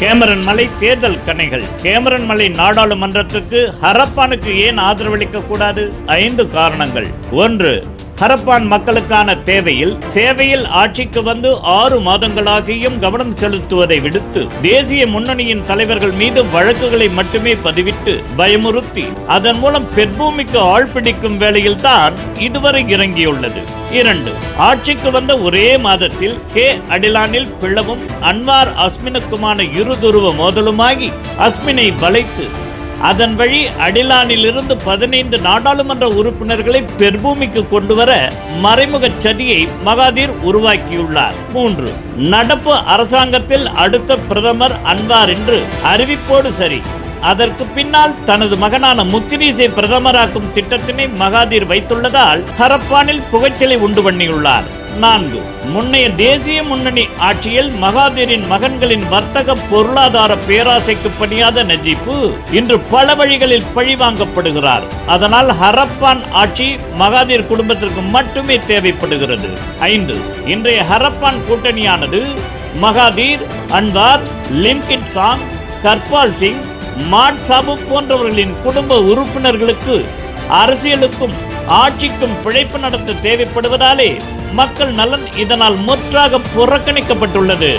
Cameron மலை தேர்தல் கணைகள். Cameron மலை நாடாளுமன்றத்துக்கு ஹரப்பானுக்கு ஏன் ஆதரவளிக்க கூடாது ஐந்து காரணங்கள். ஒன்று ஹரப்பான் மக்களுக்கான தேவையில் சேவையில் ஆட்சிக்கு வந்து ஆறு மாதங்களாகியும் கவனம் செலுத்துவதை விடுத்து தேசிய முன்னணியின் தலைவர்கள் மீது வழக்குகளை மட்டுமே பதிவிட்டு பயமுறுத்தி அதன் மூலம் பெட்பூமிக்கு ஆள் பிடிக்கும் வேளையில் தான் இதுவரை இறங்கியுள்ளது. இரண்டு ஆட்சிக்கு வந்த ஒரே மாதத்தில் கே. அடிலானில் பிளவும் அன்வார் அஸ்மினுக்குமான இருதுருவ மோதலுமாகி அஸ்மினை வளைத்து அதன் வழி அடிலானிலிருந்து பதினைந்து நாடாளுமன்ற உறுப்பினர்களை பெர்பூமிக்கு கொண்டு வர மறைமுக சதியை மகாதீர் உருவாக்கியுள்ளார். மூன்று நடப்பு அரசாங்கத்தில் அடுத்த பிரதமர் அன்வார் என்று அறிவிப்போடு சரி. அதற்கு பின்னால் தனது மகனான முக்கிரீஸை பிரதமராக்கும் திட்டத்தினை மகாதீர் வைத்துள்ளதால் ஹரப்பானில் புகைச்சலை உண்டு பண்ணியுள்ளார். நான்கு முன்னைய தேசிய முன்னணி ஆட்சியில் மகாதீரின் மகன்களின் வர்த்தக பொருளாதார பேராசைக்கு பணியாத நஜீப்பு இன்று பல வழிகளில் பழிவாங்கப்படுகிறார். அதனால் ஹரப்பான் ஆட்சி மகாதீர் குடும்பத்திற்கு மட்டுமே தேவைப்படுகிறது. ஐந்து இன்றைய ஹரப்பான் கூட்டணியானது Mahathir Anwar லிம்கின் song Karpal Singh Mat Sabu போன்றவர்களின் குடும்ப உறுப்பினர்களுக்கு அரசியலுக்கும் ஆட்சிக்கும் பிழைப்பு நடத்த தேவைப்படுவதாலே மக்கள் நலன் இதனால் முற்றாக புறக்கணிக்கப்பட்டுள்ளது.